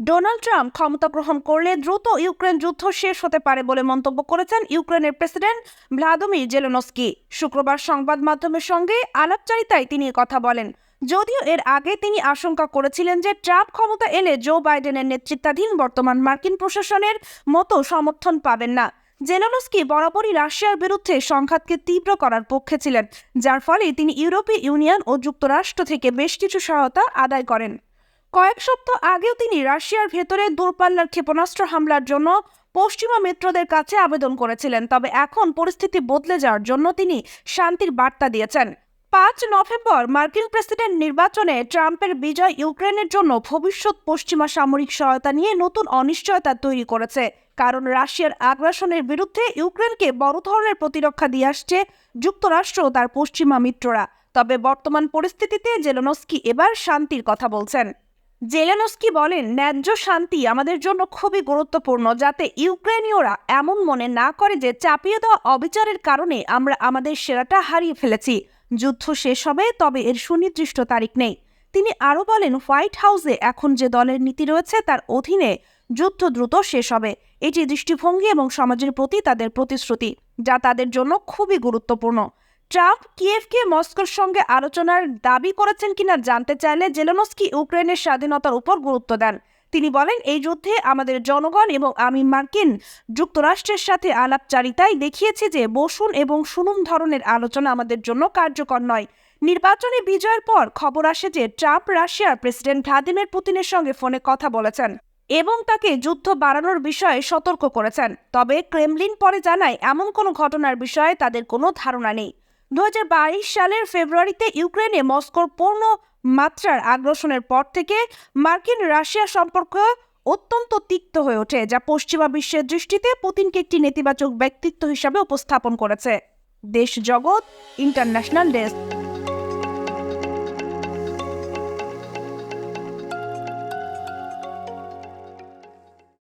Donald Trump ক্ষমতা গ্রহণ করলে দ্রুত ইউক্রেন যুদ্ধ শেষ হতে পারে বলে মন্তব্য করেছেন ইউক্রেনের প্রেসিডেন্ট ভ্লাদিমির জেলোনস্কি। শুক্রবার সংবাদ মাধ্যমের সঙ্গে আলাপচারিতায় তিনি কথা বলেন। যদিও এর আগে তিনি আশঙ্কা করেছিলেন যে ট্রাম্প ক্ষমতা এলে জো বাইডেনের নেতৃত্বাধীন বর্তমান মার্কিন প্রশাসনের মতো সমর্থন পাবেন না। জেলেনস্কি বরাবরই রাশিয়ার বিরুদ্ধে সংঘাতকে তীব্র করার পক্ষে ছিলেন, যার ফলে তিনি ইউরোপীয় ইউনিয়ন ও যুক্তরাষ্ট্র থেকে বেশ কিছু সহায়তা আদায় করেন। কয়েক সপ্তাহ আগেও তিনি রাশিয়ার ভেতরে দূরপাল্লার ক্ষেপণাস্ত্র হামলার জন্য পশ্চিমা মিত্রদের কাছে আবেদন করেছিলেন, তবে এখন পরিস্থিতি বদলে যাওয়ার জন্য তিনি শান্তির বার্তা দিয়েছেন। পাঁচ নভেম্বর মার্কিন প্রেসিডেন্ট নির্বাচনে ট্রাম্পের বিজয় ইউক্রেনের জন্য ভবিষ্যৎ পশ্চিমা সামরিক সহায়তা নিয়ে নতুন অনিশ্চয়তা তৈরি করেছে। কারণ রাশিয়ার আগ্রাসনের বিরুদ্ধে ইউক্রেনকে বড় ধরনের প্রতিরক্ষা দিয়ে আসছে যুক্তরাষ্ট্র তার পশ্চিমা মিত্ররা। তবে বর্তমান পরিস্থিতিতে জেলনস্কি এবার শান্তির কথা বলছেন। জেলেনস্কি বলেন, ন্যায্য শান্তি আমাদের জন্য খুবই গুরুত্বপূর্ণ, যাতে ইউক্রেনীয়রা এমন মনে না করে যে চাপিয়ে দেওয়া অবিচারের কারণে আমরা আমাদের সেরাটা হারিয়ে ফেলেছি। যুদ্ধ শেষ হবে, তবে এর সুনির্দিষ্ট তারিখ নেই। তিনি আরও বলেন, হোয়াইট হাউসে এখন যে দলের নীতি রয়েছে, তার অধীনে যুদ্ধ দ্রুত শেষ হবে। এটি দৃষ্টিভঙ্গি এবং সমাজের প্রতি তাদের প্রতিশ্রুতি, যা তাদের জন্য খুবই গুরুত্বপূর্ণ। ট্রাম্প কিয়েভকে মস্কোর সঙ্গে আলোচনার দাবি করেছেন কিনা জানতে চাইলে জেলেনস্কি ইউক্রেনের স্বাধীনতার উপর গুরুত্ব দেন। তিনি বলেন, এই যুদ্ধে আমাদের জনগণ এবং আমি মার্কিন যুক্তরাষ্ট্রের সাথে আলাপচারিতায় দেখিয়েছি যে বসুন এবং শুনুন ধরনের আলোচনা আমাদের জন্য কার্যকর নয়। নির্বাচনে বিজয়ের পর খবর আসে যে ট্রাম্প রাশিয়ার প্রেসিডেন্ট ভ্লাদিমির পুতিনের সঙ্গে ফোনে কথা বলেছেন এবং তাকে যুদ্ধ বাড়ানোর বিষয়ে সতর্ক করেছেন। তবে ক্রেমলিন পরে জানায়, এমন কোনো ঘটনার বিষয়ে তাদের কোনো ধারণা নেই। দু হাজার বাইশ সালের ফেব্রুয়ারিতে ইউক্রেনে মস্কোর পূর্ণ মাত্রার আগ্রাসনের পর থেকে মার্কিন রাশিয়া সম্পর্ক অত্যন্ত তিক্ত হয়ে ওঠে, যা পশ্চিমা বিশ্বের দৃষ্টিতে পুতিনকে একটি নেতিবাচক ব্যক্তিত্ব হিসাবে উপস্থাপন করেছে। দেশ জগৎ ইন্টারন্যাশনাল ডেস্ক